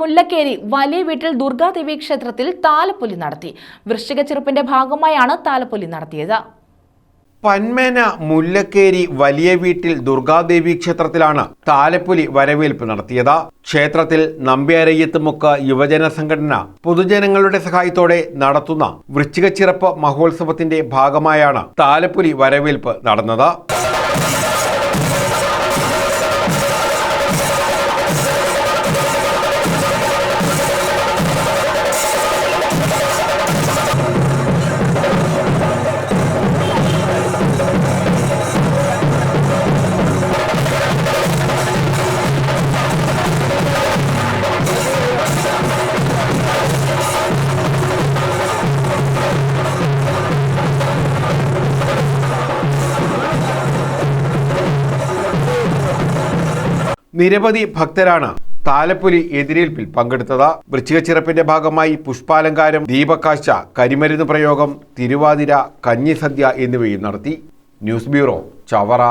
മുല്ലക്കേരി വലിയ വീട്ടിൽ ദുർഗാദേവി ക്ഷേത്രത്തിൽ താലപ്പൊലി നടത്തി. വൃശ്ചിക ചെറുപ്പിന്റെ ഭാഗമായാണ് താലപ്പൊലി നടത്തിയത്. പന്മേന മുല്ലക്കേരി വലിയ വീട്ടിൽ ദുർഗാദേവി ക്ഷേത്രത്തിലാണ് താലപ്പൊലി വരവേൽപ്പ് നടത്തിയത്. ക്ഷേത്രത്തിൽ നമ്പ്യാരയ്യത്തുമുക്ക് യുവജന സംഘടന പൊതുജനങ്ങളുടെ സഹായത്തോടെ നടത്തുന്ന വൃശ്ചികച്ചിറപ്പ് മഹോത്സവത്തിന്റെ ഭാഗമായാണ് താലപ്പൊലി വരവേൽപ്പ് നടന്നത്. നിരവധി ഭക്തരാണ് താലപ്പൊലി എതിരേൽപ്പിൽ പങ്കെടുത്തത്. വൃശ്ചികച്ചിറപ്പിന്റെ ഭാഗമായി പുഷ്പാലങ്കാരം ദീപക്കാഴ്ച കരിമരുന്ന് പ്രയോഗം തിരുവാതിര കഞ്ഞിസദ്യ എന്നിവയും നടത്തി. News bureau Chavara.